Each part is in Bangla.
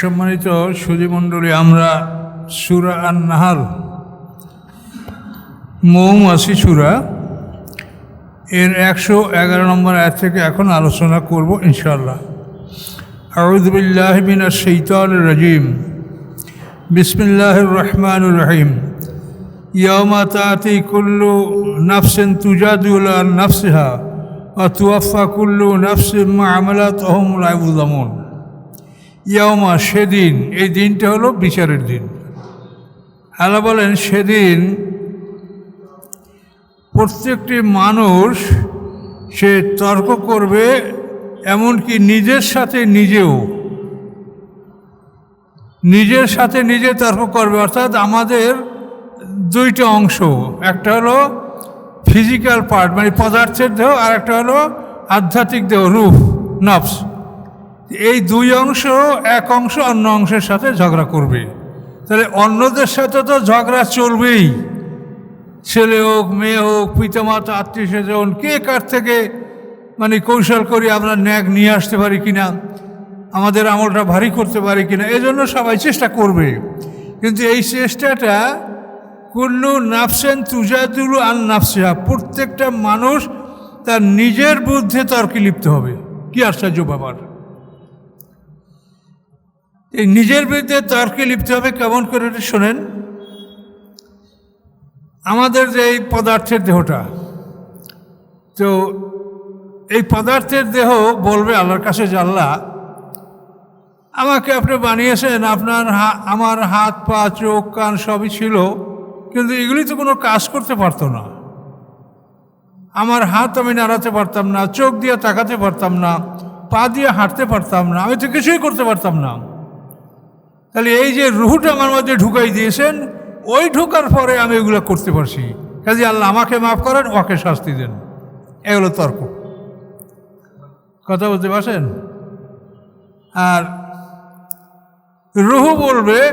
সম্মানিত সুধীমণ্ডলী আমরা সুরা আর নাহাল মৌমাছি সুরা, এর একশো এগারো নম্বর আয়াত থেকে এখন আলোচনা করব ইনশাল্লাহ আউদুবিল্লাহমিন শৈতান রাজিম। বিসমিল্লাহ রহমান রহিম। ইয়মা তাতি কুল্লু নাফসেন তুজাদুল নাফসিহা অতুয়াফা কুল্লু নাফসিম আমলাত অহম রাইবুদ্দামন ইয়মা সেদিন, এই দিনটা হলো বিচারের দিন। আল্লাহ বলেন, সেদিন প্রত্যেকটি মানুষ সে তর্ক করবে, এমনকি নিজের সাথে নিজেও। নিজের সাথে নিজে তর্ক করবে, অর্থাৎ আমাদের দুইটা অংশ। একটা হলো ফিজিক্যাল পার্ট মানে পদার্থের দেহ, আর একটা হলো আধ্যাত্মিক দেহ, রূপ, নফস। এই দুই অংশ এক অংশ অন্য অংশের সাথে ঝগড়া করবে। তাহলে অন্যদের সাথে তো ঝগড়া চলবেই। ছেলে হোক, মেয়ে হোক, পিতামাতা, আত্মীয় স্বজন, কে কার থেকে মানে কৌশল করে আমরা ন্যাক নিয়ে আসতে পারি কিনা, আমাদের আমলটা ভারী করতে পারি কিনা, এজন্য সবাই চেষ্টা করবে। কিন্তু এই চেষ্টাটা কুল্লু নাফসেন তুজাদুলু আন নাফসিহা, প্রত্যেকটা মানুষ তার নিজের বুদ্ধে তর্কে লিপ্ত হবে। কি আশ্চর্য ব্যাপার। নিজের বিরুদ্ধে তর্কে লিপ্ত হবে, কেমন করে এটা শোনেন? আমাদের যে এই পদার্থের দেহটা, তো এই পদার্থের দেহ বলবে আল্লাহর কাছে জানলা আমাকে আপনি বানিয়েছেন, আপনার আমার হাত, পা, চোখ, কান সবই ছিল, কিন্তু এগুলি তো কোনো কাজ করতে পারতো না। আমার হাত আমি নাড়াতে পারতাম না, চোখ দিয়ে তাকাতে পারতাম না, পা দিয়ে হাঁটতে পারতাম না, আমি তো কিছুই করতে পারতাম না। তাহলে এই যে রুহুটা আমার মধ্যে ঢুকাই দিয়েছেন, ওই ঢোকার পরে আমি এগুলো করতে পারছি। কাজে আল্লাহ আমাকে মাফ করেন, ওকে শাস্তি দেন। এগুলো তর্ক। কথা বলতে পারছেন? আর রুহু বলবে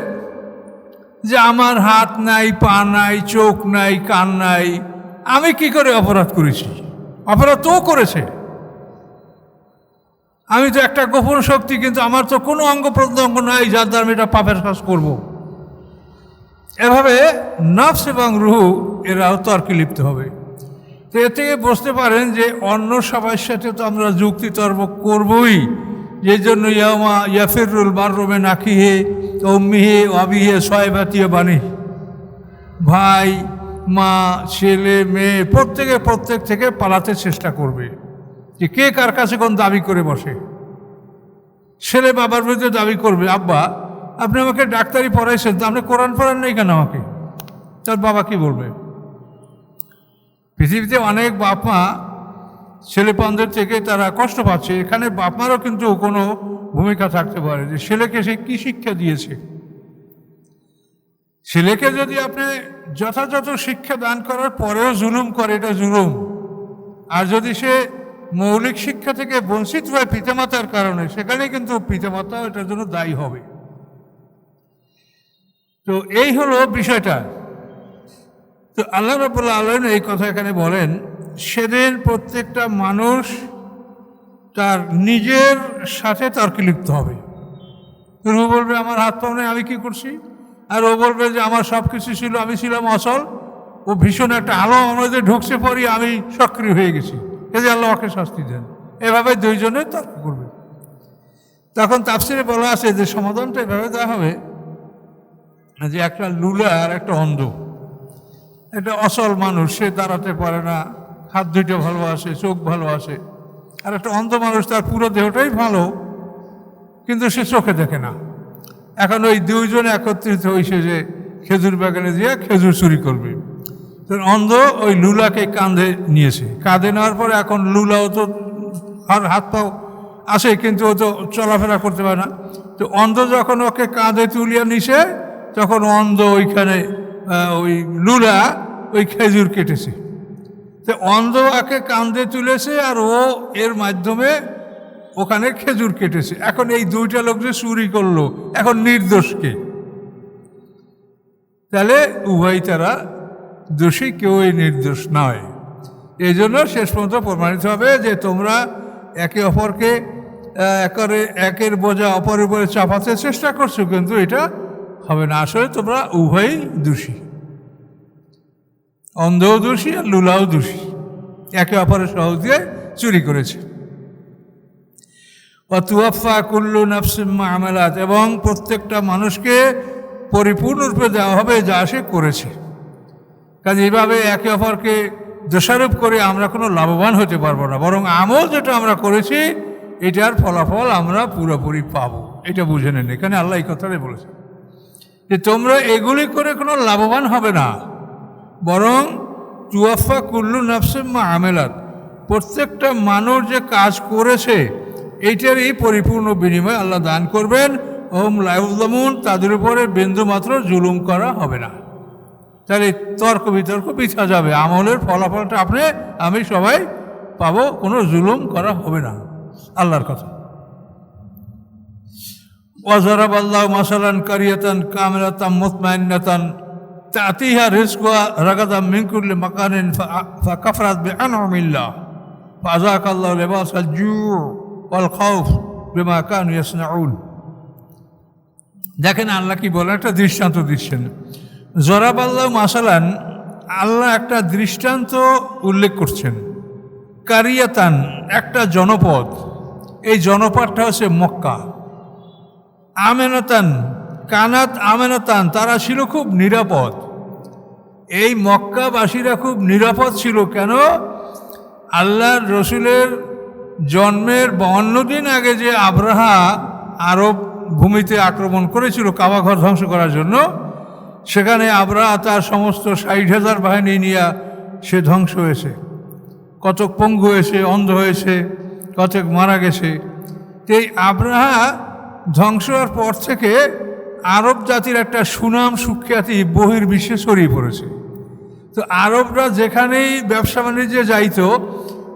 যে, আমার হাত নাই, পা নাই, চোখ নাই, কান নাই, আমি কি করে অপরাধ করেছি? অপরাধ তো করেছে। আমি তো একটা গোপন শক্তি, কিন্তু আমার তো কোনো অঙ্গ প্রত্যঙ্গ নাই যার দ্বারা আমি এটা পাপের কাজ করব। এভাবে নফস এবং রুহু এরাও তর্কে লিপ্ত হবে। তো এ থেকে বুঝতে পারেন যে অন্য সবার সাথে তো আমরা যুক্তি তর্ক করবই। যে জন্য ইয়ামা ইয়াফিরুল বাররোমে নাকিহে অম্মিহে অবিহে সয়বাতীয় বাণী ভাই, মা, ছেলে, মেয়ে প্রত্যেকে প্রত্যেক থেকে পালাতে চেষ্টা করবে। যে কে কার কাছে কোন দাবি করে বসে? ছেলে বাবার বিরুদ্ধে দাবি করবে, আব্বা, আপনি আমাকে ডাক্তারি পড়াইছেন, তো আপনি কোরআন পড়ান নেই কেন আমাকে? তার বাবা কি বলবে? পৃথিবীতে অনেক বাপ মা ছেলেপানদের থেকে তারা কষ্ট পাচ্ছে, এখানে বাপ মারও কিন্তু কোনো ভূমিকা থাকতে পারে যে ছেলেকে সে কী শিক্ষা দিয়েছে? ছেলেকে যদি আপনি যথাযথ শিক্ষা দান করার পরেও জুলুম করে, এটা জুলুম। আর যদি সে মৌলিক শিক্ষা থেকে বঞ্চিত হয় পিতামাতার কারণে, সেখানে কিন্তু পিতামাতা এটার জন্য দায়ী হবে। তো এই হলো বিষয়টা। তো আল্লাহ রবুল্লা আলম এই কথা এখানে বলেন, সেদিন প্রত্যেকটা মানুষ তার নিজের সাথে তর্কে লিপ্ত হবে। রু বলবে, আমার হাত পাও নেই, আমি কি করছি? আর ও বলবে যে, আমার সব কিছু ছিল, আমি ছিলাম অসল ও ভীষণ একটা আলো আমাদের ঢুকছে পরই আমি সক্রিয় হয়ে গেছি। এতে আল্লাহ ওকে শাস্তি দেন। এভাবে দুইজনে তর্ক করবে। তখন তাফসিরে বলা আছে যে সমাধানটা এভাবে দেওয়া হবে যে একটা লুলা আর একটা অন্ধ। একটা অসল মানুষ, সে দাঁড়াতে পারে না, হাত দুইটা ভালো আসে, চোখ ভালো আসে। আর একটা অন্ধ মানুষ, তার পুরো দেহটাই ভালো, কিন্তু সে চোখে দেখে না। এখন ওই দুইজন একত্রিত হয়েছে যে খেজুর বাগানে দিয়ে খেজুর চুরি করবে। অন্ধ ওই লুলাকে কাঁধে নিয়েছে। কাঁধে নেওয়ার পরে এখন লুলাও তো আর হাত পাও আসে, কিন্তু ও তো চলাফেরা করতে পারে না। তো অন্ধ যখন ওকে কাঁধে তুলিয়া নিছে, তখন অন্ধ ওইখানে ওই লুলা ওই খেজুর কেটেছে। তো অন্ধ একে কাঁধে তুলেছে আর ও এর মাধ্যমে ওখানে খেজুর কেটেছে। এখন এই দুইটা লোক যে চুরি করল, এখন নির্দোষকে। তাহলে উভয় তারা দোষী কেউই নির্দোষ নয়। এই জন্য শেষ পর্যন্ত প্রমাণিত হবে যে তোমরা একে অপরকে একরে, একের বোঝা অপরের উপরে চাপাতে চেষ্টা করছ, কিন্তু এটা হবে না। আসলে তোমরা উভয়ই দোষী। অন্ধও দোষী আর লুলাও দোষী। একে অপরের সহজ দিয়ে চুরি করেছে। অতুয়াফা কুল্লু নাফসিম্মা আমেলাত এবং প্রত্যেকটা মানুষকে পরিপূর্ণরূপে দেওয়া হবে যা সে করেছে। কাজে এইভাবে একে অপরকে দোষারোপ করে আমরা কোনো লাভবান হতে পারব না। বরং আমল যেটা আমরা করেছি, এটার ফলাফল আমরা পুরোপুরি পাবো। এটা বুঝে নেন। এখানে আল্লাহ এই কথাটাই বলেছে যে তোমরা এগুলি করে কোনো লাভবান হবে না। বরং তুয়াফা কুল্লু নাফসিম্মা আমেলাত, প্রত্যেকটা মানুষ যে কাজ করেছে এইটারই পরিপূর্ণ বিনিময় আল্লাহ দান করবেন। ওম লাইউদ্দামুন তাদের উপরে বিন্দু মাত্র জুলুম করা হবে না। তাহলে তর্ক বিতর্ক পিছা যাবে। আমলের ফলাফলটা আপনি, আমি সবাই পাবো, কোনো জুলুম করা হবে না। আল্লাহর কথা। ওয়াজারাব আল্লাহ মাসালান কারিয়াতান কামেরাতাম মুতমাইন্নাতান তাতিহা রিজকুহা রাগাদাম মিন কুল্লি মাকানিন ফাকাফরাত বিআনউমিল্লাহ ফাযাক আল্লাহু লিবাসাল জু' ওয়াল খাউফ বিমা কানু ইয়াসনাউন। দেখেন আল্লাহ কি বলেন একটা দৃষ্টান্ত দিচ্ছেন। জরাব আল্লাহ মাসালান, আল্লাহ একটা দৃষ্টান্ত উল্লেখ করছেন। কারিয়াতান, একটা জনপদ। এই জনপদটা হচ্ছে মক্কা। আমেনতান, কানাত আমেনতান, তারা ছিল খুব নিরাপদ। এই মক্কাবাসীরা খুব নিরাপদ ছিল কেন? আল্লাহর রসুলের জন্মের বাউন্ন দিন আগে যে আব্রাহা আরব ভূমিতে আক্রমণ করেছিল কাবাঘর ধ্বংস করার জন্য সেখানে আব্রাহা তার সমস্ত ষাট হাজার বাহিনী নিয়ে সে ধ্বংস হয়েছে। কতক পঙ্গু হয়েছে, অন্ধ হয়েছে, কতক মারা গেছে। এই আব্রাহা ধ্বংস হওয়ার পর থেকে আরব জাতির একটা সুনাম সুখ্যাতি বহির্বিশ্বে ছড়িয়ে পড়েছে। তো আরবরা যেখানেই ব্যবসা বাণিজ্যে যাইতো,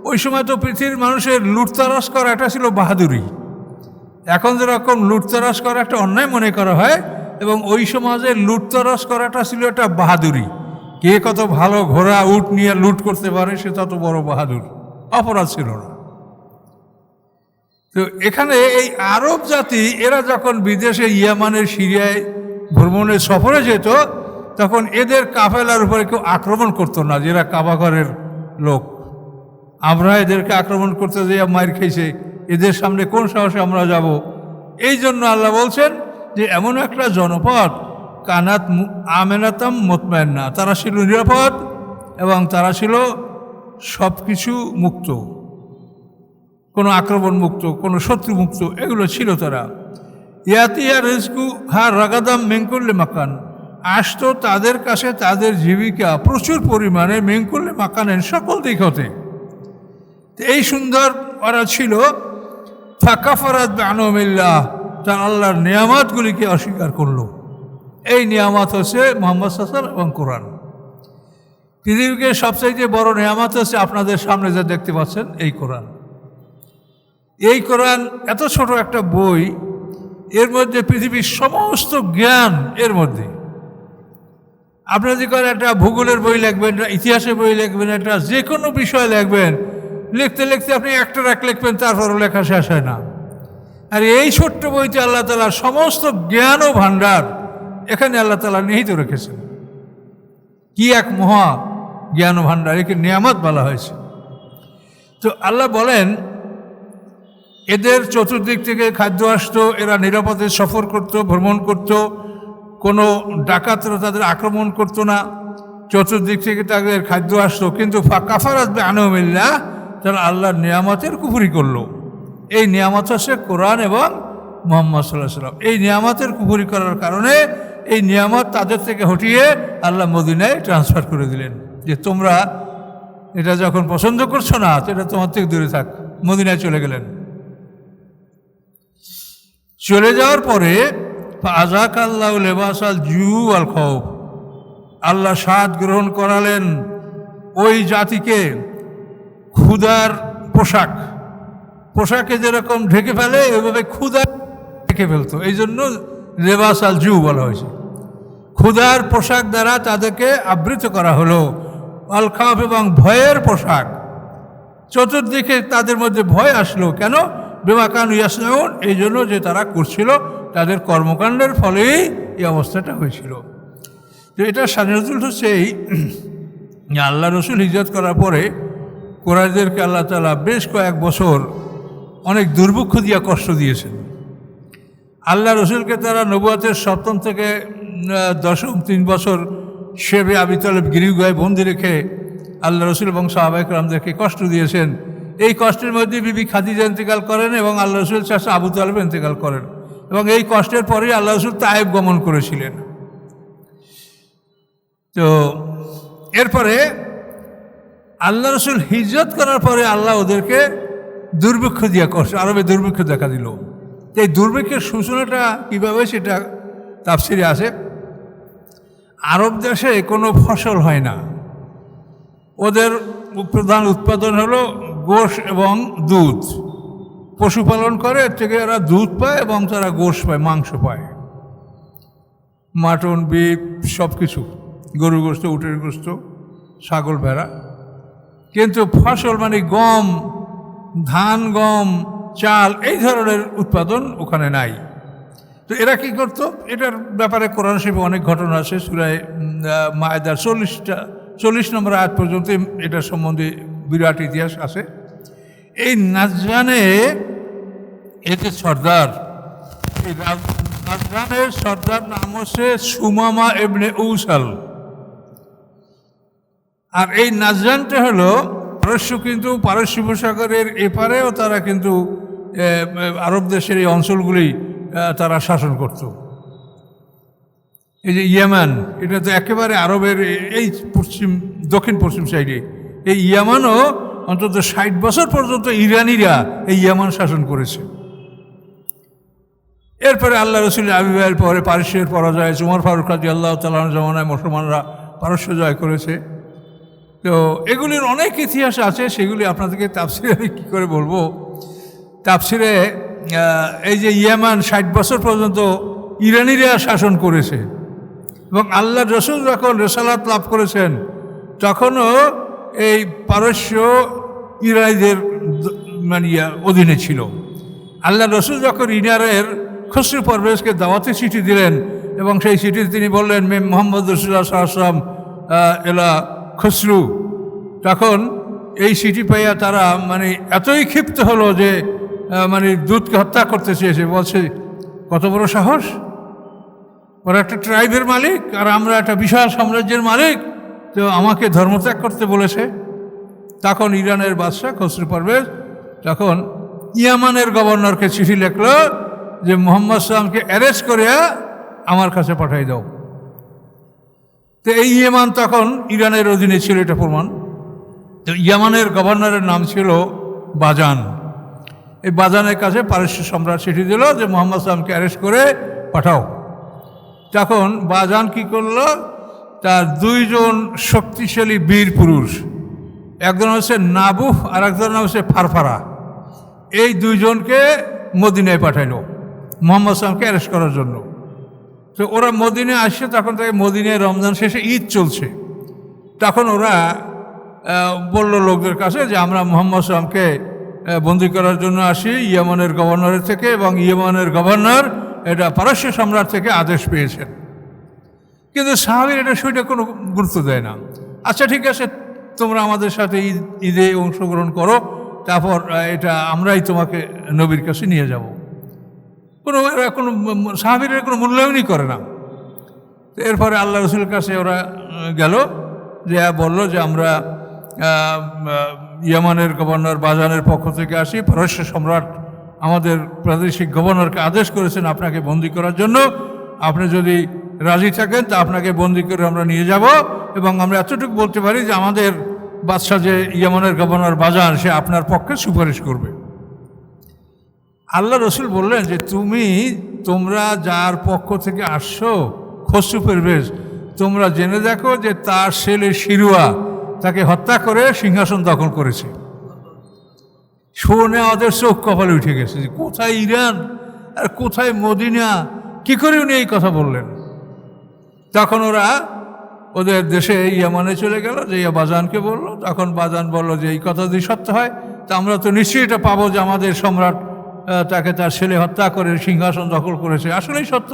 ওই সময় তো পৃথিবীর মানুষের লুটতারাস করা একটা ছিল বাহাদুরি। এখন যেরকম লুটতারাস করা একটা অন্যায় মনে করা হয় এবং ওই সমাজে লুটতারাস করাটা ছিল একটা বাহাদুরি। কে কত ভালো ঘোড়া, উট নিয়ে লুট করতে পারে, সে তত বড় বাহাদুর। অপরাধ ছিল না। তো এখানে এই আরব জাতি, এরা যখন বিদেশে ইয়ামানের, সিরিয়ায় ভ্রমণের সফরে যেত, তখন এদের কাফেলার উপরে কেউ আক্রমণ করতো না যেরা কাবাঘরের লোক। আমরা এদেরকে আক্রমণ করতে যেয়ে মায়ের খেয়েছে, এদের সামনে কোন সাহসে আমরা যাব? এই জন্য আল্লাহ বলছেন যে এমন একটা জনপদ, কানাত আমেনাতাম মোতমায়না তারা ছিল নিরাপদ এবং তারা ছিল সব কিছু মুক্ত। কোনো আক্রমণ মুক্ত, কোনো শত্রু মুক্ত, এগুলো ছিল তারা। ইয়াতিয়া রেজকু হা রাগাদাম মেঙ্কুল্লে মাকান, আসতো তাদের কাছে তাদের জীবিকা প্রচুর পরিমাণে মেঙ্কুল্লে মাকানের সকল দিক হতে। এই সুন্দর ওরা ছিল, ফাঁকাফারাত আনমিল্লাহ তার আল্লাহর নিয়ামতগুলিকে অস্বীকার করল। এই নিয়ামত হচ্ছে মোহাম্মদ সাসার এবং কোরআন। পৃথিবীকে সবচাইতে বড় নিয়ামত হচ্ছে আপনাদের সামনে যা দেখতে পাচ্ছেন, এই কোরআন। এই কোরআন এত ছোট একটা বই, এর মধ্যে পৃথিবীর সমস্ত জ্ঞান এর মধ্যে। আপনি যদি করেন একটা ভূগোলের বই লিখবেন, একটা ইতিহাসের বই লিখবেন, একটা যে কোনো বিষয় লিখবেন, লিখতে লিখতে আপনি একটা এক লিখবেন, তারপরও লেখা শেষ হয় না। আর এই ছোট্ট বইতে আল্লাহ তালা সমস্ত জ্ঞান ও ভাণ্ডার এখানে আল্লাহ তালা নিহিত রেখেছেন। কি এক মহা জ্ঞান ও ভাণ্ডার, একে নিয়ামত বলা হয়েছে। তো আল্লাহ বলেন, এদের চতুর্দিক থেকে খাদ্য আসতো, এরা নিরাপদে সফর করত, ভ্রমণ করত, কোনো ডাকাতরা তাদের আক্রমণ করতো না, চতুর্দিক থেকে তাদের খাদ্য আসতো, কিন্তু কাফার আসবে আনমিল্লা তারা আল্লাহর নিয়ামতের কুফুরি করল। এই নিয়ামত হচ্ছে কোরআন এবং মোহাম্মদ সাল্লাহ সাল্লাম এই নিয়ামতের কুফুরি করার কারণে এই নিয়ামত তাদের থেকে হটিয়ে আল্লাহ মদিনায় ট্রান্সফার করে দিলেন। যে তোমরা এটা যখন পছন্দ করছ না, তো এটা তোমার থেকে দূরে থাক। মদিনায় চলে গেলেন। চলে যাওয়ার পরে আজাক আল্লাহ লেবাস আল জু আল খৌফ আল্লাহ স্বাদ গ্রহণ করালেন ওই জাতিকে। ক্ষুদার পোশাক। পোশাকে যেরকম ঢেকে ফেলে ওইভাবে ক্ষুদার ঢেকে ফেলতো। এই জন্য লেবাস আল জু বলা হয়েছে। ক্ষুদার পোশাক দ্বারা তাদেরকে আবৃত করা হলো। আল খাফ এবং ভয়ের পোশাক। চতুর্দিকে তাদের মধ্যে ভয় আসলো। কেন? বেমাকান ইয়াসনাউন, এই জন্য যে তারা করছিল, তাদের কর্মকাণ্ডের ফলেই এই অবস্থাটা হয়েছিল। তো এটা হচ্ছে এই আল্লাহ রসুল হিজরত করার পরে কোরআদেরকে আল্লাহ তালা বেশ কয়েক বছর অনেক দুর্ভিক্ষ দিয়া কষ্ট দিয়েছেন। আল্লাহ রসুলকে তারা নবুয়াতের সপ্তম থেকে দশম তিন বছর সেবে আবিতলেব গিরিগুয়ায় বন্দি রেখে আল্লাহ রসুল এবং সাহাবাহিক রামদেরকে কষ্ট দিয়েছেন। এই কষ্টের মধ্যে বিবি খাদিজা ইন্তেকাল করেন এবং আল্লাহ রসুল চাষা আবু তালেব ইন্তেকাল করেন এবং এই কষ্টের পরেই আল্লাহ রসুল তায়েব গমন করেছিলেন। তো, এরপরে আল্লাহ রসুল হিজরত করার পরে আল্লাহ ওদেরকে দুর্ভিক্ষ দিয়া করছে আরবে দুর্ভিক্ষ দেখা দিল। এই দুর্ভিক্ষের সূচনাটা কীভাবে সেটা তাফসিরে আছে আরব দেশে কোনো ফসল হয় না। ওদের প্রধান উৎপাদন হলো গোশ এবং দুধ। পশুপালন করে থেকে এরা দুধ পায় এবং তারা গোশ পায়, মাংস পায়। মাটন বিফ সব কিছু গরু গোস্ত, উটের গোস্ত, ছাগল, ভেড়া। কিন্তু ফসল মানে গম ধান, গম, চাল এই ধরনের উৎপাদন ওখানে নাই। তো এরা কি করতো? এটার ব্যাপারে কোরআন শিবে অনেক ঘটনা আছে। সুরায় মায়েদার চল্লিশটা, চল্লিশ নম্বর আয়াত পর্যন্ত এটা সম্বন্ধে বিরাট ইতিহাস আছে। এই নাজরানে এতে সর্দার, এই নাজরানের সর্দার নাম হচ্ছে সুমামা এবনে উসাল। আর এই নাজরানটা হলো পারস্য কিন্তু পারস্য উপসাগরের এপারেও তারা কিন্তু আরব দেশের এই অঞ্চলগুলি তারা শাসন করত। এই যে ইয়ামান, এটা তো একেবারে আরবের এই পশ্চিম, দক্ষিণ পশ্চিম সাইডে। এই ইয়ামানও অন্তত ষাট বছর পর্যন্ত ইরানিরা এই ইয়ামান শাসন করেছে। এরপরে আল্লাহ রসুল আবিবাহের পরে পারস্যের পরাজয়, উমর ফারুক রাজি আল্লাহ তালার জমানায় মুসলমানরা পারস্য জয় করেছে। তো এগুলির অনেক ইতিহাস আছে সেগুলি আপনাদেরকে তাফসিরে আমি কী করে বলব? তাফসিরে আহ, এই যে ইয়েমান ষাট বছর পর্যন্ত ইরানিরা শাসন করেছে এবং আল্লাহ রসুল যখন রেসালাত লাভ করেছেন তখনও এই পারস্য ইরানিদের মানে অধীনে ছিল। আল্লাহ রসুল যখন ইনারের খসরু পরভেজকে দাওয়াতে চিঠি দিলেন এবং সেই চিঠিতে তিনি বললেন মে মোহাম্মদ রসুল্লাহ সাহসাম এলা খসরু। তখন এই চিঠি পাইয়া তারা মানে এতই ক্ষিপ্ত হলো যে মানে দুধকে হত্যা করতে চেয়েছে। বলছে, কত বড় সাহস? ওরা একটা ট্রাইবের মালিক আর আমরা একটা বিশাল সাম্রাজ্যের মালিক। তো আমাকে ধর্মত্যাগ করতে বলেছে। তখন ইরানের বাদশাহ খসরু পারভেজ তখন ইয়ামানের গভর্নরকে চিঠি লিখল যে, মোহাম্মদ সালামকে অ্যারেস্ট করে আমার কাছে পাঠাই দাও। তো এই ইয়েমান তখন ইরানের অধীনে ছিল, এটা প্রমাণ। তো ইয়ামানের গভর্নরের নাম ছিল বাজান। এই বাজানের কাছে পারস্য সম্রাট চিঠি দিল যে, মোহাম্মদ সালামকে অ্যারেস্ট করে পাঠাও। তখন বাজান কি করল? তার দুইজন শক্তিশালী বীর পুরুষ, একজন হচ্ছে নাবুহ আর একজন নাম হচ্ছে ফারফারা। এই দুইজনকে মদিনায় পাঠাইল, মোহাম্মদ সালামকে অ্যারেস্ট করার জন্য। তো ওরা মদিনে আসছে তখন থেকে মদিনায় রমজান শেষে ঈদ চলছে। তখন ওরা বলল লোকদের কাছে যে আমরা মোহাম্মদ সালামকে বন্দি করার জন্য আসি। ইয়েমনের গভর্নরের থেকে এবং ইয়েমনের গভর্নর এটা পারস্য সম্রাট থেকে আদেশ পেয়েছেন। কিন্তু সাহাবির এটা সেটা কোনো গুরুত্ব দেয় না। আচ্ছা ঠিক আছে, তোমরা আমাদের সাথে ঈদ, ঈদে অংশগ্রহণ করো, তারপর এটা আমরাই তোমাকে নবীর কাছে নিয়ে যাব। কোনো এরা কোনো সাহাবির কোনো মূল্যায়নই করে না। এরপরে আল্লাহ রসুলের কাছে ওরা গেল, যে বলল যে আমরা ইয়ামানের গভর্নর বাজানের পক্ষ থেকে আসি। পারস্য সম্রাট আমাদের প্রাদেশিক গভর্নরকে আদেশ করেছেন আপনাকে বন্দি করার জন্য। আপনি যদি রাজি থাকেন, তা আপনাকে বন্দি করে আমরা নিয়ে যাব। এবং আমরা এতটুকু বলতে পারি যে আমাদের বাদশাহ যে ইয়ামানের গভর্নর বাজান, সে আপনার পক্ষে সুপারিশ করবে। আল্লাহ রসুল বললেন যে, তুমি তোমরা যার পক্ষ থেকে আসছো, খসরু পেরবেশ, তোমরা জেনে দেখো যে তার ছেলে শিরুয়া তাকে হত্যা করে সিংহাসন দখল করেছে। শুনে ওদের চোখ কপালে উঠে গেছে যে, কোথায় ইরান? আর কোথায় মদিনা? কি করে উনি এই কথা বললেন? তখন ওরা ওদের দেশে ইয়ামানে চলে গেল, যে ইয়া বাজানকে বলল। তখন বাজান বলল যে, এই কথা যদি সত্য হয়, তা আমরা তো নিশ্চয়ই এটা পাবো যে আমাদের সম্রাট তাকে তার ছেলে হত্যা করে, সিংহাসন দখল করেছে। আসলেই সত্য।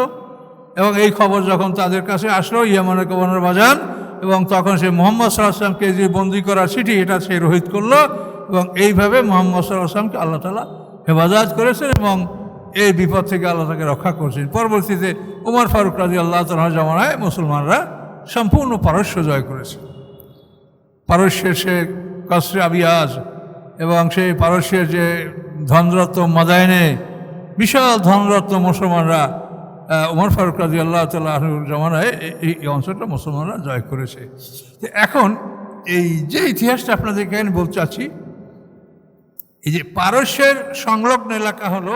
এবং এই খবর যখন তাদের কাছে আসলো ইয়ামানের গভর্নর বাজান, এবং তখন সে মোহাম্মদ সাল্লাহামকে যে বন্দি করার চিঠি, এটা সে রোহিত করল, এবং এইভাবে মোহাম্মদ সাল্লাহামকে আল্লাহ তালা হেফাজত করেছেন এবং এই বিপদ থেকে আল্লাহ তাকে রক্ষা করছেন। পরবর্তীতে উমর ফারুক রাজি আল্লাহ তালা জমানায় মুসলমানরা সম্পূর্ণ পারস্য জয় করেছে। পারস্যের সে কসরে আবিয়াজ এবং সেই পারস্যের যে ধনরত্ন মাদায়নে, বিশাল ধনরত্ন মুসলমানরা উমর ফারুক রাজি আল্লাহ তাল্লাহুর জমানায় এই অঞ্চলটা মুসলমানরা জয় করেছে এখন এই যে ইতিহাসটা আপনাদেরকে আমি বলতে চাচ্ছি, এই যে পারস্যের সংলগ্ন এলাকা হলো।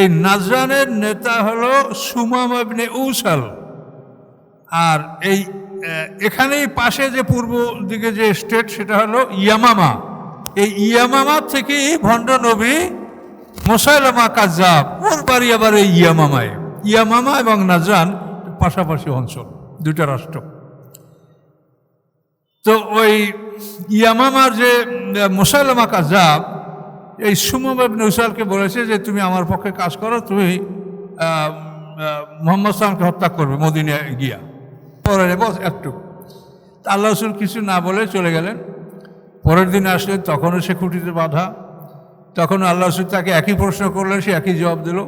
এই নাজরানের নেতা হলো সুমাম ইবনে উসাল আর এই এখানেই পাশে যে পূর্ব দিকে যে স্টেট, সেটা হলো ইয়ামামা এই ইয়ামামা থেকেই ভণ্ড নবী মোসাইলামা কাজাব ওর বাড়ি আবার এই ইয়ামামায়। ইয়ামামা এবং নাজান পাশাপাশি অঞ্চল দুটা রাষ্ট্র। তো ওই ইয়ামামার যে মোসাইলামা কাজাব এই সুমম ইবনে উসালকে বলেছে যে, তুমি আমার পক্ষে কাজ করো, তুমি মোহাম্মদ সালামকে হত্যা করবে মদিনে গিয়া। পরে বস একটু। আল্লাহ রসুল কিছু না বলে চলে গেলেন। পরের দিন আসলেন, তখনও সে খুঁটিতে বাধা। তখন আল্লাহ রসুল তাকে একই প্রশ্ন করলেন, সে একই জবাব দিল।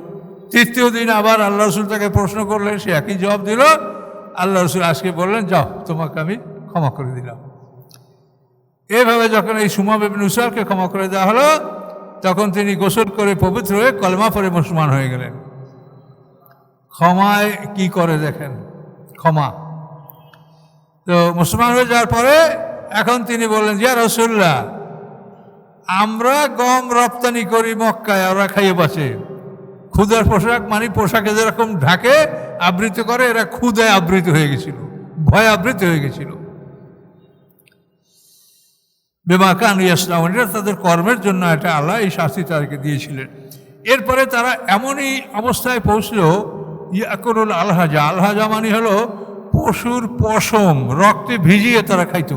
তৃতীয় দিন আবার আল্লাহ রসুল তাকে প্রশ্ন করলেন, সে একই জবাব দিল। আল্লাহ রসুল আজকে বললেন, যাও, তোমাকে আমি ক্ষমা করে দিলাম। এভাবে যখন এই সুমা বেবিন উসালকে ক্ষমা করে দেওয়া হলো, তখন তিনি গোসল করে পবিত্র হয়ে কলমা পরে মুসলমান হয়ে গেলেন। ক্ষমায় কি করে দেখেন? ক্ষমা। তো মুসলমান হয়ে যাওয়ার পরে এখন তিনি বললেন যে রসুল্লাহ আমরা গম রপ্তানি করি মক্কায়, ওরা খাইয়ে বাঁচে। ক্ষুদার পোশাক মানে পোশাকে যেরকম ঢাকে আবৃত করে, এরা ক্ষুদায় আবৃত হয়ে গেছিল, ভয় আবৃত হয়ে গেছিল। বেমাকান ইয়াসলাম এটা তাদের কর্মের জন্য একটা আল্লাহ এই শাস্তি তাদেরকে দিয়েছিলেন। এরপরে তারা এমনই অবস্থায় পৌঁছল, ইয়াকুরুল আলহাজা। আলহাজা মানে হলো পশুর পশম, রক্তে ভিজিয়ে তারা খাইত।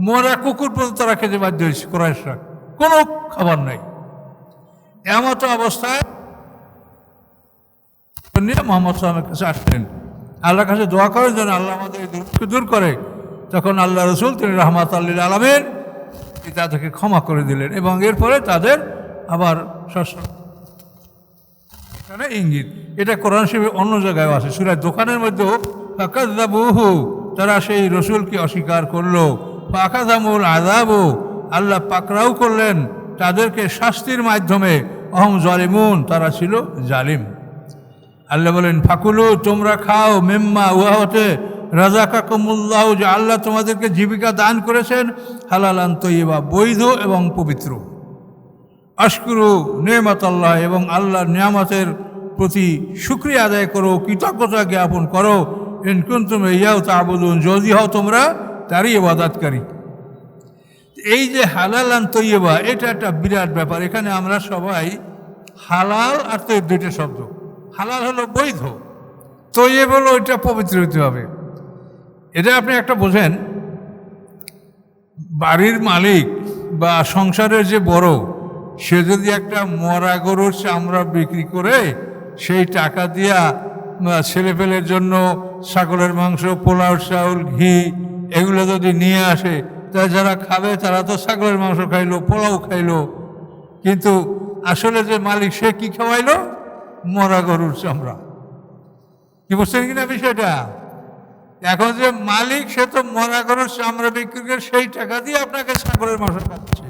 মরা কুকুর পর্যন্ত তারা খেতে বাধ্য হয়েছে কোরআশরা কোনো খাবার নাই। এমত অবস্থায় নিয়ে মোহাম্মদ সালামের কাছে আসলেন। আল্লাহর কাছে দোয়া করেন যেন আল্লাহ আমাদের দুঃখকে দূর করে। তখন আল্লাহ রসুল তিনি রহমাত আল্লিল আলমেন তাদেরকে ক্ষমা করে দিলেন এবং এরপরে তাদের আবার শস্য এখানে ইঙ্গিত। এটা কোরআন শিবে অন্য জায়গায় আছে। সুরায় দোকানের মধ্যেও তারা সেই রসুলকে অস্বীকার করল। ফাকাদামুল আদাবু আল্লাহ পাকরাও করলেন। তাদেরকে শাস্তির মাধ্যমে। অহম জালিমুন, তারা ছিল জালিম। আল্লাহ বলেন, ফাকুলু, তোমরা খাও, মেম্মা উহা হতে রাজা কাকুমুল্লাহ যে আল্লাহ তোমাদেরকে জীবিকা দান করেছেন, হালালান তৈবা বৈধ এবং পবিত্র। আশকুরু নেমাত আল্লাহ এবং আল্লাহর নিয়ামতের প্রতি শুক্রিয়া আদায় করো, কৃতজ্ঞতা জ্ঞাপন করো। এনকুন তুমি ইয়াও তাবুদুন যদি হও তোমরা তারই ইবাদাতকারী। এই যে হালাল আন তৈবা এটা একটা বিরাট ব্যাপার। এখানে আমরা সবাই হালাল আর তৈব দুইটা শব্দ। হালাল হলো বৈধ তৈব হলো ওইটা পবিত্র হতে হবে। এটা আপনি একটা বোঝেন, বাড়ির মালিক বা সংসারের যে বড়, সে যদি একটা মরা গরুর চামড়া বিক্রি করে, সেই টাকা দিয়া ছেলেপেলের জন্য, ছাগলের মাংস, পোলাও, চাউল, ঘি এগুলো যদি নিয়ে আসে, তা যারা খাবে তারা তো ছাগলের মাংস খাইলো, পোলাও খাইলো। কিন্তু আসলে যে মালিক, সে কি খাওয়াইলো? মরা গরুর চামড়া। কি বুঝছেন কিনা বিষয়টা? এখন যে মালিক, সে তো মরা গরুর চামড়া বিক্রি করে সেই টাকা দিয়ে আপনাকে ছাগলের মাংস খাচ্ছে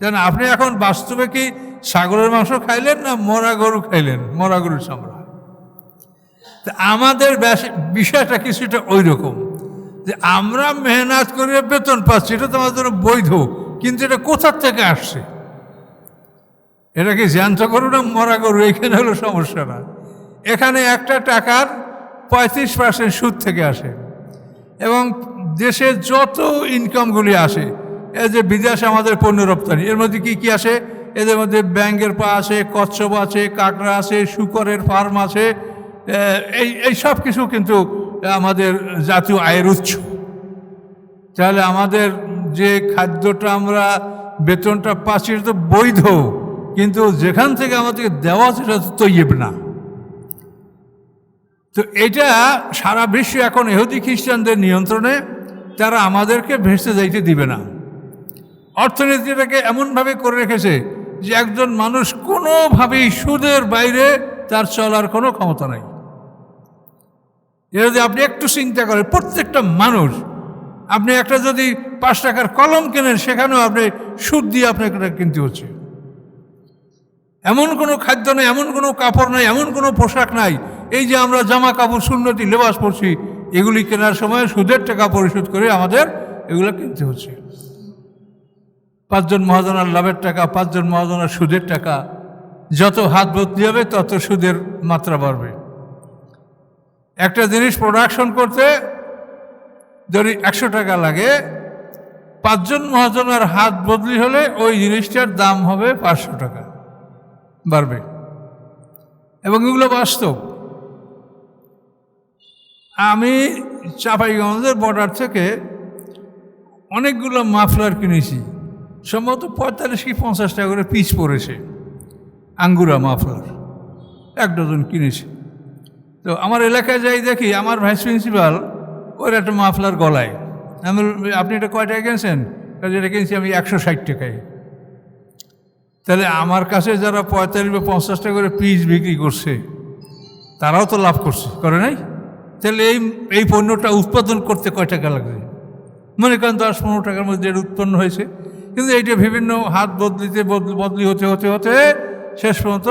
যেন আপনি এখন বাস্তবে কি ছাগলের মাংস খাইলেন না মরা গরু খাইলেন? মরা গরুর চামড়া। আমাদের বিষয়টা কিছুটা ওই রকম যে আমরা মেহনত করে বেতন পাচ্ছি, এটা তো আমাদের জন্য বৈধ, কিন্তু এটা কোথার থেকে আসছে? এটাকে জ্যান্ত গরু না মরা গরু এখানে হলো সমস্যা না। এখানে একটা টাকার পঁয়ত্রিশ পার্সেন্ট সুদ থেকে আসে এবং দেশে যত ইনকামগুলি আসে, এই যে বিদেশে আমাদের পণ্য রপ্তানি, এর মধ্যে কি কি আসে? এদের মধ্যে ব্যাঙ্গের পা আছে, কচ্ছপ আছে, কাঁকড়া আছে, শুকরের ফার্ম আছে এই এই সব কিছু কিন্তু আমাদের জাতীয় আয়ের উৎস। তাহলে আমাদের যে খাদ্যটা আমরা, বেতনটা পাচ্ছি তো বৈধ, কিন্তু যেখান থেকে আমাদেরকে দেওয়া সেটা তো তৈব না। তো এটা সারা বিশ্ব এখন এহুদি খ্রিস্টানদের নিয়ন্ত্রণে, তারা আমাদেরকে ভেসে যাইতে দিবে না। অর্থনীতিটাকে এমনভাবে করে রেখেছে যে একজন মানুষ কোনোভাবেই সুদের বাইরে তার চলার কোনো ক্ষমতা নাই। এটা যদি আপনি একটু চিন্তা করেন, প্রত্যেকটা মানুষ, আপনি একটা যদি পাঁচ টাকার কলম কেনেন, সেখানেও আপনি সুদ দিয়ে আপনাকে কিনতে হচ্ছে। এমন কোনো খাদ্য নেই, এমন কোনো কাপড় নাই, এমন কোনো পোশাক নাই। এই যে আমরা জামা কাপড়, সুন্নতি, লেবাস পরছি, এগুলি কেনার সময় সুদের টাকা পরিশোধ করে আমাদের এগুলো কিনতে হচ্ছে। পাঁচজন মহাজনার লাভের টাকা, পাঁচজন মহাজনার সুদের টাকা, যত হাত বদলি হবে তত সুদের মাত্রা বাড়বে। একটা জিনিস প্রোডাকশন করতে যদি একশো টাকা লাগে, পাঁচজন মহাজনের হাত বদলি হলে ওই জিনিসটার দাম হবে পাঁচশো টাকা। বাড়বে। এবং এগুলো বাস্তব। আমি চাঁপাইগঞ্জের বর্ডার থেকে অনেকগুলো মাফলার কিনেছি। সম্ভবত পঁয়তাল্লিশ কি পঞ্চাশ টাকা করে পিস পড়েছে। আঙ্গুরা মাফলার। এক ডজন কিনেছি। তো আমার এলাকায় যাই দেখি, আমার ভাইস প্রিন্সিপাল ওর একটা মাফলার গলায়। আমি আপনি এটা কয় টাকা কিনেছেন? কাজে এটা কিনেছি আমি একশো ষাট টাকায়। তাহলে আমার কাছে যারা পঁয়তাল্লিশ বা পঞ্চাশ টাকা করে পিস বিক্রি করছে, তারাও তো লাভ করছে, করে নাই? তাহলে এই এই পণ্যটা উৎপাদন করতে কয় টাকা লাগবে? মনে করেন দশ পনেরো টাকার মধ্যে এটা উৎপন্ন হয়েছে। কিন্তু এইটা বিভিন্ন হাত বদলিতে বদলি হতে হতে হতে শেষ পর্যন্ত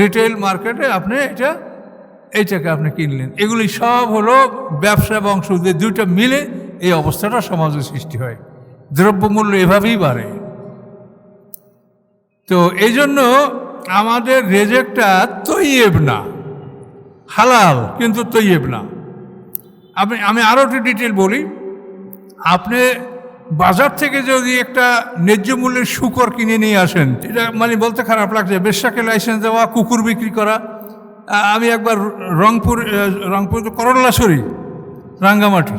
রিটেল মার্কেটে আপনি এটা এইটাকে আপনি কিনলেন। এগুলি সব হলো ব্যবসা এবং সুদের দুইটা মিলে এই অবস্থাটা সমাজে সৃষ্টি হয়। দ্রব্যমূল্য এভাবেই বাড়ে। তো এই জন্য আমাদের রেজেকটা তৈয়েব না। হালাল, কিন্তু তৈয়েব না। আপনি আমি আরও একটু ডিটেল বলি। আপনি বাজার থেকে যদি একটা ন্যায্য মূল্যের শুকর কিনে নিয়ে আসেন, এটা মানে বলতে খারাপ লাগছে, বেশ্যাকে লাইসেন্স দেওয়া, কুকুর বিক্রি করা আমি একবার রংপুর রংপুর তো করল্লাছড়ি রাঙ্গামাটি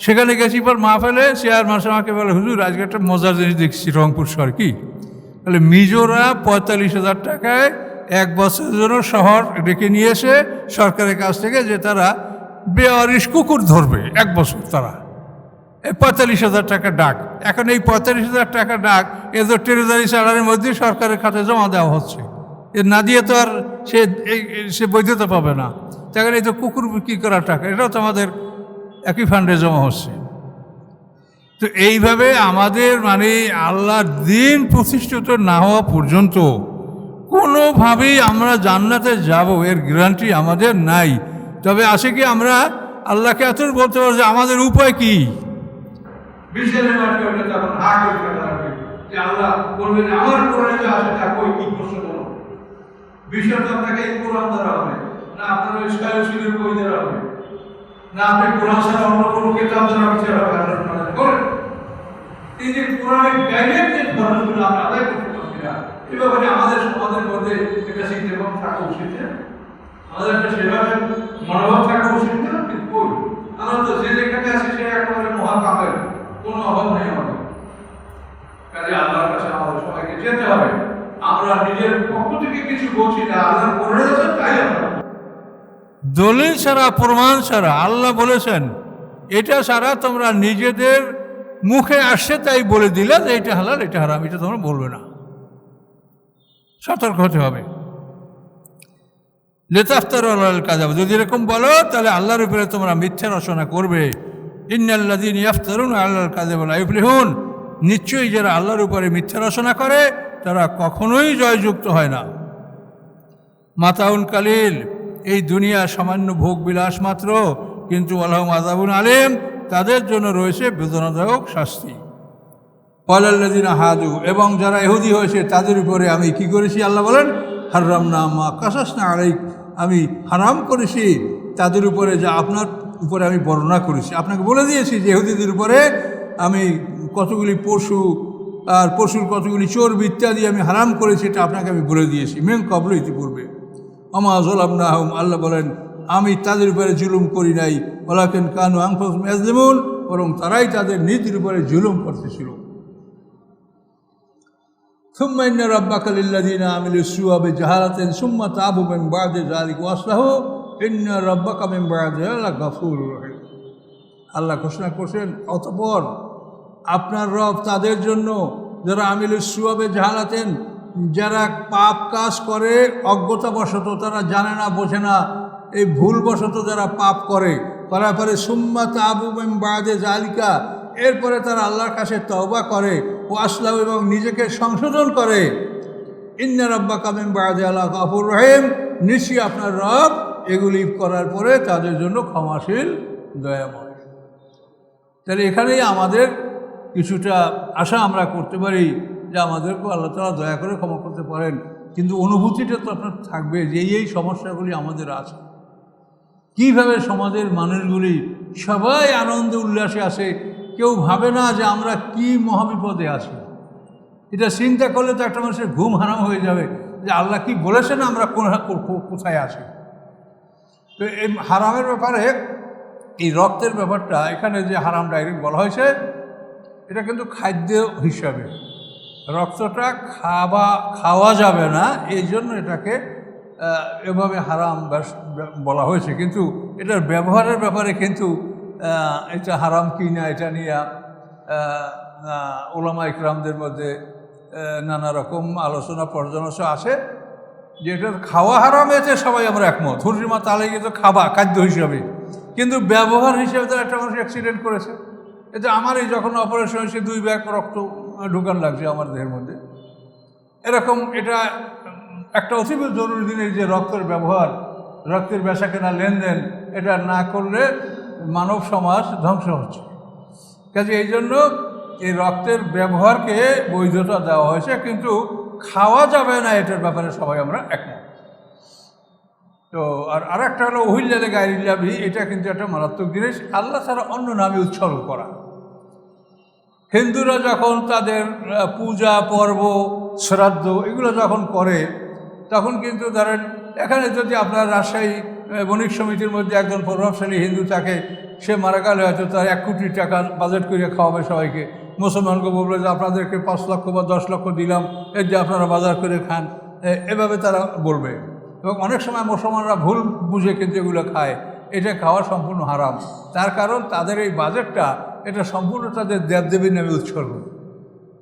সেখানে গেছি পর মা ফেলে আর মাসে আমাকে বলে, হুজুর, আজকে একটা মজার জিনিস দেখছি রংপুর শহর, কি? বলে, মিজোরা পঁয়তাল্লিশ হাজার টাকায় এক বছরের জন্য শহর ডেকে নিয়ে এসে সরকারের কাছ থেকে যে তারা বেয়ারিশ কুকুর ধরবে, এক বছর তারা। এই পঁয়তাল্লিশ হাজার টাকা ডাক। এখন এই পঁয়তাল্লিশ হাজার টাকা ডাক এদের তো ট্রেজারি স্যালারির মধ্যে সরকারের খাতে জমা দেওয়া হচ্ছে। এ না দিয়ে তো আর সে সে বৈধতা পাবে না। তখন এই তো কুকুর বিক্রি করার টাকা, এটাও তো আমাদের একই ফান্ডে জমা হচ্ছে। তো এইভাবে আমাদের মানে আল্লাহর দিন প্রতিষ্ঠিত না হওয়া পর্যন্ত কোনোভাবেই আমরা জান্নাতে যাব, এর গ্যারান্টি আমাদের নাই। তবে আসে কি আমরা আল্লাহকে এত বলতে পারব যে আমাদের উপায় কি? করে আল্লাহ বলবেন, আমার কোরআনে যা আছে তা কই? কি প্রশ্ন তো আপনাকে কোরআন দ্বারা হবে। না আপনার ওই স্কাইশিলের বই দ্বারা হবে। না আপনি কোরআন ছাড়া অন্য কোনো কিতাব দ্বারা বিচার হবে করেন। এই যে কোরআনের ডাইরেক্টেড ধর্মগুলো আমরা আদায় করতে না। এ ব্যাপারে আমাদের সমাজের মধ্যে একটা চিন্তাভাব থাকা উচিত না আমাদের একটা সেভাবে মনোভাব থাকা উচিত না, কিন্তু আমরা তো যে যেখানে আছি সে একেবারে কোনো অভাব নেই আমাদের। কাজে আল্লাহর কাছে আমাদের সবাইকে যেতে হবে। আমরা নিজের পক্ষ থেকে কিছু বলছি না, আল্লাহ করে তাই দলিল ছাড়া, প্রমাণ ছাড়া, আল্লাহ বলেছেন, এটা ছাড়া তোমরা নিজেদের মুখে আসছে তাই বলে দিলে যে এটা হালাল, এটা হারাম, এটা তোমরা বলবে না। সতর্ক হতে হবে। লেতাফতার আল্লাহ কাজাব যদি এরকম বলো, তাহলে আল্লাহর উপরে তোমরা মিথ্যা রচনা করবে। ইন্নাল্লাদিন ইয়াফতারুন আল্লাহর কাজে বলা ইফলিহুন নিশ্চয়ই যারা আল্লাহর উপরে মিথ্যা রচনা করে তারা কখনোই জয়যুক্ত হয় না। মাতাউন কালিল, এই দুনিয়া সামান্য ভোগ বিলাস মাত্র, কিন্তু আল্লাহ আজাবুন আলেম তাদের জন্য রয়েছে বেদনাদায়ক শাস্তি। পলাল্লাদিন হাদু এবং যারা এহুদি হয়েছে, তাদের উপরে আমি কি করেছি আল্লাহ বলেন? হারাম না মা কাসাস না আলাইক, আমি হারাম করেছি। তাদের উপরে যা আপনার উপরে আমি বর্ণনা করেছি। আপনাকে বলে দিয়েছি যে এহুদিদের উপরে আমি কতগুলি পশু আর পশুর কতগুলি চর্বি ইত্যাদি আমি হারাম করেছি এটা আপনাকে আমি বলে দিয়েছি। মেন কবল ইতিপূর্বে। আমা জলাম না আহম আল্লাহ বলেন, আমি তাদের উপরে জুলুম করি নাই। ওলাকেন কানু আংফস মেজলিমুন বরং তারাই তাদের নীতির উপরে জুলুম করতেছিল। সুম্মাইন্য রব্বাকালিল্লাদিনা আমিল সুয়াবে জাহালাতেন সুম্মা তাবু মেম বাদে জালিক ওয়াসলাহ, ইন্ন রব্বাকা মেম বাদে আল্লাহ গাফুর রহিম। আল্লাহ ঘোষণা করছেন, অতপর আপনার রব তাদের জন্য যারা আমিল সুয়াবে জাহালাতেন, যারা পাপ কাজ করে, অজ্ঞতাবশত তারা জানে না, বোঝে না, এই ভুলবশত যারা পাপ করে। করার পরে সুম্মা তাবু বাদে জালিকা এরপরে তারা আল্লাহর কাছে তওবা করে, ও আসলাম এবং নিজেকে সংশোধন করে। ইন্না রব্বা কামিম বাদে আল্লাহ কাপুর রহিম, নিশ্চয়ই আপনার রব এগুলি করার পরে তাদের জন্য ক্ষমাশীল, দয়াময়। তাহলে এখানেই আমাদের কিছুটা আশা আমরা করতে পারি যে আমাদেরকেও আল্লাহ তালা দয়া করে ক্ষমা করতে পারেন। কিন্তু অনুভূতিটা তো আপনার থাকবে যে এই সমস্যাগুলি আমাদের আছে। কীভাবে সমাজের মানুষগুলি সবাই আনন্দ উল্লাসে আসে, কেউ ভাবে না যে আমরা কি মহাবিপদে আছি। এটা চিন্তা করলে তো একটা মানুষের ঘুম হারাম হয়ে যাবে যে আল্লাহ কি বলেছেন আমরা কোথায় আছি। তো এই হারামের ব্যাপারে এই রক্তের ব্যাপারটা এখানে যে হারাম ডাইরেক্ট বলা হয়েছে এটা কিন্তু খাদ্য হিসাবে। রক্তটা খাওয়া খাওয়া যাবে না, এই জন্য এটাকে এভাবে হারাম বলা হয়েছে। কিন্তু এটার ব্যবহারের ব্যাপারে কিন্তু এটা হারাম কি না, এটা নিয়ে ওলামা ইকরামদের মধ্যে নানা রকম আলোচনা, পর্যালোচনা আছে। যে এটা খাওয়া হারাম, এতে সবাই আমরা একমত। হুরিমা তালে কিন্তু খাবা, খাদ্য হিসাবে। কিন্তু ব্যবহার হিসেবে তারা একটা মানুষ অ্যাক্সিডেন্ট করেছে। এতে আমারই যখন অপারেশন হয়েছে, দুই ব্যাগ রক্ত ঢুকান লাগছে আমার দেহের মধ্যে। এরকম এটা, একটা অতীব জরুরি দিনের যে রক্তের ব্যবহার, রক্তের বেচা কেনা লেনদেন, এটা না করলে মানব সমাজ ধ্বংস হচ্ছে। কাজে এই জন্য এই রক্তের ব্যবহারকে বৈধতা দেওয়া হয়েছে, কিন্তু খাওয়া যাবে না, এটার ব্যাপারে সবাই আমরা একমত। তো, আর আরেকটা হলো ওহিল্লালে গাইরিল্লাভি এটা কিন্তু একটা মারাত্মক জিনিস। আল্লাহ ছাড়া অন্য নামে উৎসর্গ করা। হিন্দুরা যখন তাদের পূজা, পর্ব, শ্রাদ্ধ এগুলো যখন করে, তখন কিন্তু ধরেন এখানে যদি আপনার রাজশাহী বণিক সমিতির মধ্যে একজন প্রভাবশালী হিন্দু থাকে, সে মারা গেলে হয়তো তার এক কোটি টাকা বাজেট করে খাওয়াবে সবাইকে। মুসলমানকে বলবে যে, আপনাদেরকে পাঁচ লক্ষ বা দশ লক্ষ দিলাম এর যে আপনারা বাজার করে খান। এভাবে তারা বলবে। এবং অনেক সময় মুসলমানরা ভুল বুঝে কিন্তু এগুলো খায়। এটা খাওয়া সম্পূর্ণ হারাম। তার কারণ তাদের এই বাজেটটা এটা সম্পূর্ণ তাদের দেবদেবীর নামে উৎসর্গ।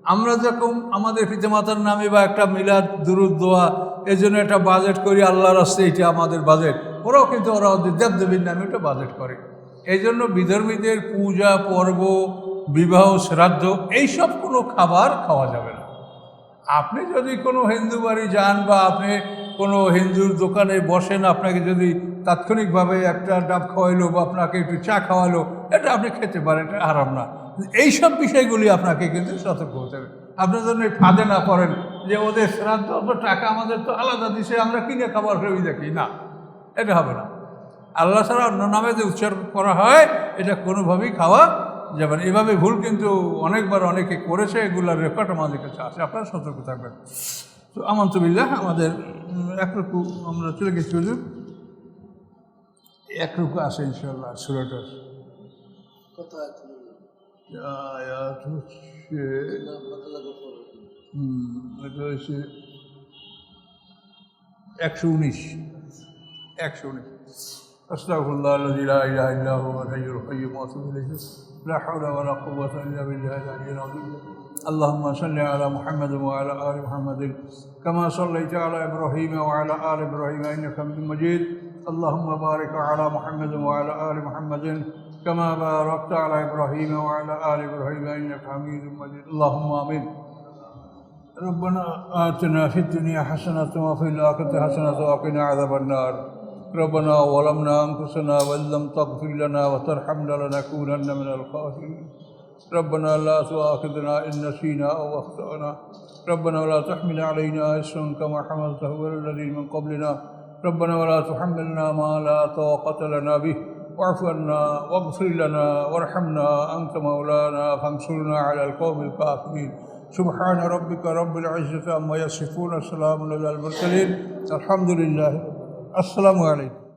আমরা যখন আমাদের পিতামাতার নামে বা একটা মিলাদ, দুরুদ, দোয়া এই জন্য একটা বাজেট করি, আল্লাহর রাস্তে এটা আমাদের বাজেট ওরাও কিন্তু ওরা ওদের দেবদেবীর নামে একটা বাজেট করে। এই জন্য বিধর্মীদের পূজা, পর্ব, বিবাহ, শ্রাদ্ধ, এইসব কোনো খাবার খাওয়া যাবে না। আপনি যদি কোনো হিন্দু বাড়ি যান বা আপনি কোনো হিন্দুর দোকানে বসেন, আপনাকে যদি তাৎক্ষণিকভাবে একটা ডাব খাওয়াইলো বা আপনাকে একটু চা খাওয়ালো, এটা আপনি খেতে পারেন, এটা আরাম না। এইসব বিষয়গুলি আপনাকে কিন্তু সতর্ক হতে হবে। আপনার জন্য ফাঁদে না পড়েন যে, ওদের শ্রাদ্ধ, অত টাকা আমাদের তো আলাদা দিছে, আমরা কিনে খাবার ভেবে দেখি না। এটা হবে না। আল্লাহ ছাড়া অন্য নামে যে উচ্চারণ করা হয়, এটা কোনোভাবেই খাওয়া যাবে না। এভাবে ভুল কিন্তু অনেকবার অনেকে করেছে, এগুলোর রেকর্ড আমাদের কাছে আছে। আপনারা সতর্ক থাকবেন। তো আমন্তবিল্লাহ আমাদের উম, একরকু আমরা চলে গেছি হুজুর একরকু আছে ইনশাল্লাহ সুরাটার আয়াত হচ্ছে হুম, এটা হচ্ছে একশো উনিশ একশো উনিশ أستغفر الله الذي لا إله إلا هو الحي القيوم وأتوب إليه لا حول ولا قوة إلا بالله العلي العظيم. اللهم صل على محمد وعلى آل محمد. كما صليت على إبراهيم وعلى آل إبراهيم إنك حميد مجيد. اللهم بارك على محمد وعلى آل محمد. كما باركت على إبراهيم وعلى آل إبراهيم إنك حميد مجيد. اللهم آمين. ربنا آتنا في الدنيا حسنة وفي الآخرة حسنة وقنا عذاب النار. ربنا ظلمنا أنفسنا وإن لم تغفر لنا وترحمنا لنكونن من الخاسرين. ربنا لا تؤاخذنا إن نسينا أو أخطأنا. ربنا ولا تحمل علينا إسرا كما حملته على الذين من قبلنا. ربنا ولا تحملنا ما لا طاقة لنا به. واعف عنا واغفر لنا وارحمنا أنت مولانا فانصرنا على القوم الكافرين. سبحان ربك رب العزة عما يصفون. السلام على المرسلين. الحمد لله. আসসালামু আলাইকুম